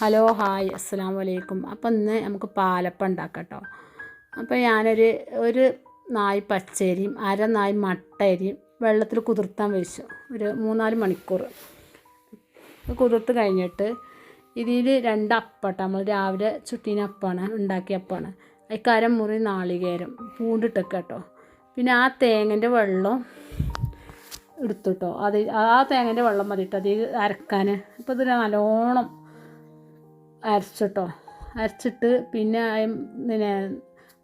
Hello hi അസ്സാം വലൈക്കും അപ്പം ഇന്ന് നമുക്ക് പാലപ്പം ഉണ്ടാക്കാം കേട്ടോ. അപ്പോൾ ഞാനൊരു ഒരു നായ് പച്ചരിയും അര നായ് മട്ടരിയും വെള്ളത്തിൽ കുതിർത്താൻ വെച്ചു. ഒരു മൂന്നാൽ മണിക്കൂർ. കുതിർത്ത് കഴിഞ്ഞിട്ട് ഇതിൽ രണ്ട് അപ്പട്ട നമ്മൾ രാവിലെ ചുട്ടീന അപ്പമാണ് ഉണ്ടാക്കിയ അപ്പമാണ് അതിൽ അരമുറി നാളികേരം പൂണ്ടിട്ടൊക്കെ കേട്ടോ. പിന്നെ ആ തേങ്ങന്റെ വെള്ളം എടുത്തുട്ടോ അത് ആ തേങ്ങന്റെ വെള്ളം മതിട്ടോ അത് അരക്കാൻ. അപ്പോൾ ഇത് നല്ലോണം അരച്ചിട്ടോ. അരച്ചിട്ട് പിന്നെ പിന്നെ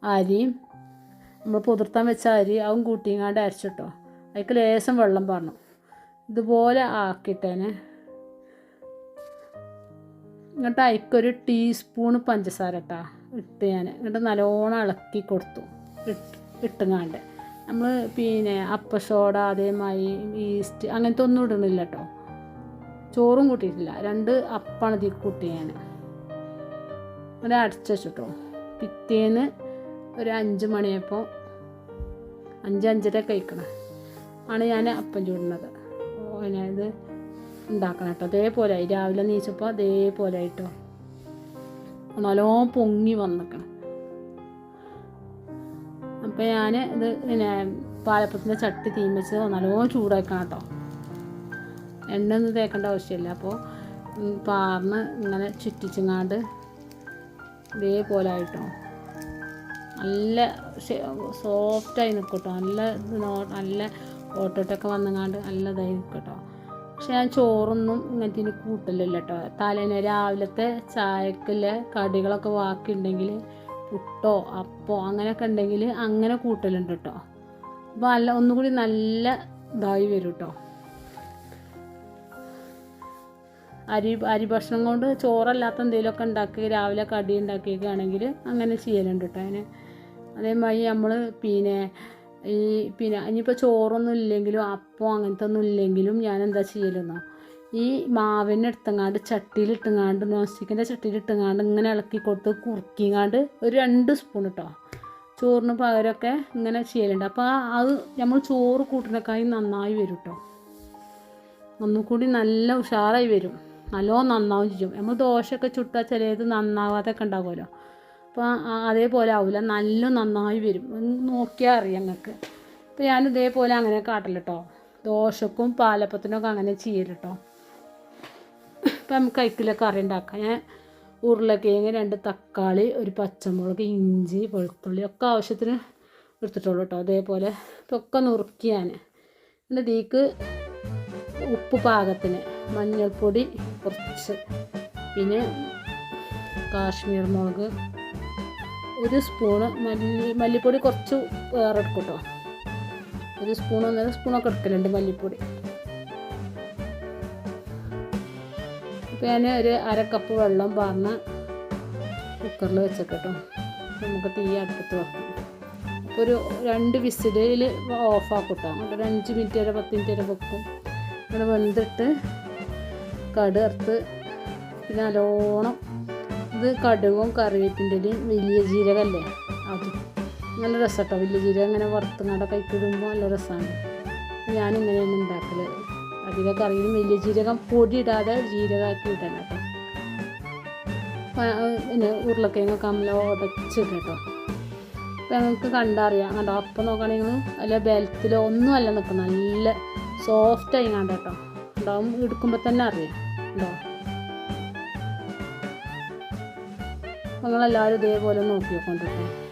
അരിയും നമ്മൾ പുതിർത്താൻ വെച്ച അരി അതും കൂട്ടിങ്ങാണ്ട് അരച്ചിട്ടോ. അതിക്ക് ലേശം വെള്ളം പറഞ്ഞു ഇതുപോലെ ആക്കിയിട്ടേനെ. എന്നിട്ട് അതിക്കൊരു ടീസ്പൂൺ പഞ്ചസാര ഇട്ടാ. ഇട്ട് ഞാൻ എന്നിട്ട് നല്ലോണം ഇളക്കി കൊടുത്തു. ഇട്ട് ഇട്ടുങ്ങാണ്ട്. നമ്മൾ പിന്നെ അപ്പസോഡ അതേമായി ഈസ്റ്റ് അങ്ങനത്തെ ഒന്നും ഇടണില്ല കേട്ടോ ചോറും കൂട്ടിയിട്ടില്ല. രണ്ട് അപ്പാണ് ഇതിൽ കൂട്ടി ഞാൻ ഒരു അടച്ചു വെച്ചിട്ടോ പിറ്റേന്ന് ഒരു അഞ്ച് മണിയപ്പോൾ അഞ്ച് അഞ്ചര കഴിക്കണം. ആണ് ഞാൻ അപ്പം ചൂടുന്നത്. പിന്നെ ഇത് ഉണ്ടാക്കണം കേട്ടോ. അതേപോലെ ആയി. രാവിലെ നീച്ചപ്പോൾ അതേപോലെ ആയിട്ടോ. നല്ലോണം പൊങ്ങി വന്നിക്കണം. അപ്പോൾ ഞാൻ ഇത് പിന്നെ പാലപ്പത്തിന്റെ ചട്ടി തീം വെച്ച് നല്ലോണം ചൂടാക്കണം കേട്ടോ. എണ്ണ ഒന്നും തേക്കേണ്ട ആവശ്യമില്ല. അപ്പോൾ പാർന്ന് ഇങ്ങനെ ചുറ്റിച്ചങ്ങാണ്ട് ഇതേപോലെ ആയിട്ടോ നല്ല സോഫ്റ്റായി നിൽക്കട്ടോ നല്ല നല്ല ഓട്ടോട്ടൊക്കെ വന്നങ്ങാണ്ട് നല്ലതായി ഇതായി നിൽക്കും പക്ഷെ ഞാൻ ചോറൊന്നും ഇങ്ങനത്തെ കൂട്ടലില്ല കേട്ടോ തലേന്ന് രാവിലത്തെ ചായക്കുള്ള കടികളൊക്കെ വാക്കിയുണ്ടെങ്കിൽ പുട്ടോ അപ്പോ അങ്ങനെയൊക്കെ ഉണ്ടെങ്കിൽ അങ്ങനെ കൂട്ടലുണ്ട് കേട്ടോ അപ്പോൾ നല്ല ഒന്നുകൂടി നല്ല ഇതായി വരും കേട്ടോ അരി അരി ഭക്ഷണം കൊണ്ട് ചോറല്ലാത്ത എന്തെങ്കിലുമൊക്കെ ഉണ്ടാക്കി രാവിലെ കടി ഉണ്ടാക്കിയൊക്കെയാണെങ്കിൽ അങ്ങനെ ചെയ്യലുണ്ട് കേട്ടോ അതിന്. അതേമാതിരി നമ്മൾ പിന്നെ ഈ പിന്നെ ഇനിയിപ്പോൾ ചോറൊന്നും ഇല്ലെങ്കിലും അപ്പം അങ്ങനത്തെ ഒന്നും ഇല്ലെങ്കിലും ഞാൻ എന്താ ചെയ്യലെന്നോ? ഈ മാവിനെ എടുത്തങ്ങാണ്ട് ചട്ടിയിൽ ഇട്ടുങ്ങാണ്ട് നോൺ സ്റ്റിക്കിന്റെ ഇങ്ങനെ ഇളക്കി കൊടുത്ത് കുറുക്കിങ്ങാണ്ട് ഒരു രണ്ട് സ്പൂൺ കേട്ടോ ചോറിന് പകരമൊക്കെ ഇങ്ങനെ ചെയ്യലുണ്ട്. അപ്പോൾ അത് നമ്മൾ ചോറ് കൂട്ടുന്നേക്കായി നന്നായി വരും കേട്ടോ ഒന്നുകൂടി നല്ല ഉഷാറായി വരും. നല്ലോണം നന്നാവും ചെയ്യും. നമ്മൾ ദോശയൊക്കെ ചുട്ടാൽ ചിലത് നന്നാവാതൊക്കെ ഉണ്ടാകുമല്ലോ അപ്പോൾ അതേപോലെ ആവില്ല നല്ല നന്നായി വരും. നോക്കിയാൽ അറിയാം നിങ്ങൾക്ക് അപ്പോൾ ഞാൻ ഇതേപോലെ അങ്ങനെ കാട്ടില്ല കേട്ടോ ദോശക്കും പാലപ്പത്തിനൊക്കെ അങ്ങനെ ചെയ്യലിട്ടോ ഇപ്പം നമുക്ക് കൈക്കിലെ കറി ഉണ്ടാക്കാം. ഞാൻ ഉരുളക്കിഴങ്ങ് രണ്ട് തക്കാളി ഒരു പച്ചമുളക് ഇഞ്ചി വെളുത്തുള്ളി ഒക്കെ ആവശ്യത്തിന് എടുത്തിട്ടുള്ളൂ കേട്ടോ അതേപോലെ ഇതൊക്കെ നുറുക്കി ഞാൻ എന്നിട്ട് ഇതിക്ക് ഉപ്പ് പാകത്തിന്. മഞ്ഞൾപ്പൊടി കുറച്ച് പിന്നെ കാശ്മീർ മുളക് ഒരു സ്പൂണ് മല്ലി മല്ലിപ്പൊടി കുറച്ച് വേറെ എടുക്കും കേട്ടോ ഒരു സ്പൂൺ ഒന്നര സ്പൂണൊക്കെ എടുക്കലുണ്ട് മല്ലിപ്പൊടി. അപ്പോൾ ഞാൻ ഒരു അര കപ്പ് വെള്ളം പറഞ്ഞ് കുക്കറിൽ വെച്ചേക്കട്ടോ നമുക്ക് തീ അടുപ്പത്ത് വെക്കാം. അപ്പോൾ ഒരു രണ്ട് വിസിലിൽ ഓഫാക്കും കേട്ടോ ഒരു അഞ്ച് മിനിറ്റ് വരെ പത്ത് മിനിറ്റ് വരെ വെക്കും. അങ്ങനെ വെന്തിട്ട് കടുകർത്ത് പിന്നെ നല്ലോണം ഇത് കടുകും കറിവേപ്പിന്റെയും വലിയ ജീരകമല്ലേ അത് നല്ല രസം കേട്ടോ വലിയ ജീരകം ഇങ്ങനെ വറുത്തുങ്ങാണ്ട് കൈക്കിടുമ്പോൾ നല്ല രസമാണ് ഞാനിങ്ങനെയാണ് ഉണ്ടാക്കൽ അധിക കറിയിലും വലിയ ജീരകം പൊടി ഇടാതെ ജീരകമാക്കി ഇടണം കേട്ടോ. പിന്നെ ഉരുളക്കിഴങ്ങൊക്കെ നമ്മൾ ഉടച്ചിട്ട് കേട്ടോ അപ്പം ഞങ്ങൾക്ക് കണ്ടറിയാം. കണ്ടോ? അപ്പം നോക്കുകയാണെങ്കിൽ അല്ല ബലത്തിലോ ഒന്നും അല്ല നിൽക്കും നല്ല സോഫ്റ്റായി കണ്ടോ ഉണ്ടാവും എടുക്കുമ്പോൾ തന്നെ അറിയാം. ഉണ്ടോ? നിങ്ങളെല്ലാവരും ഇതേപോലെ നോക്കി നോക്കൊണ്ടിട്ടോ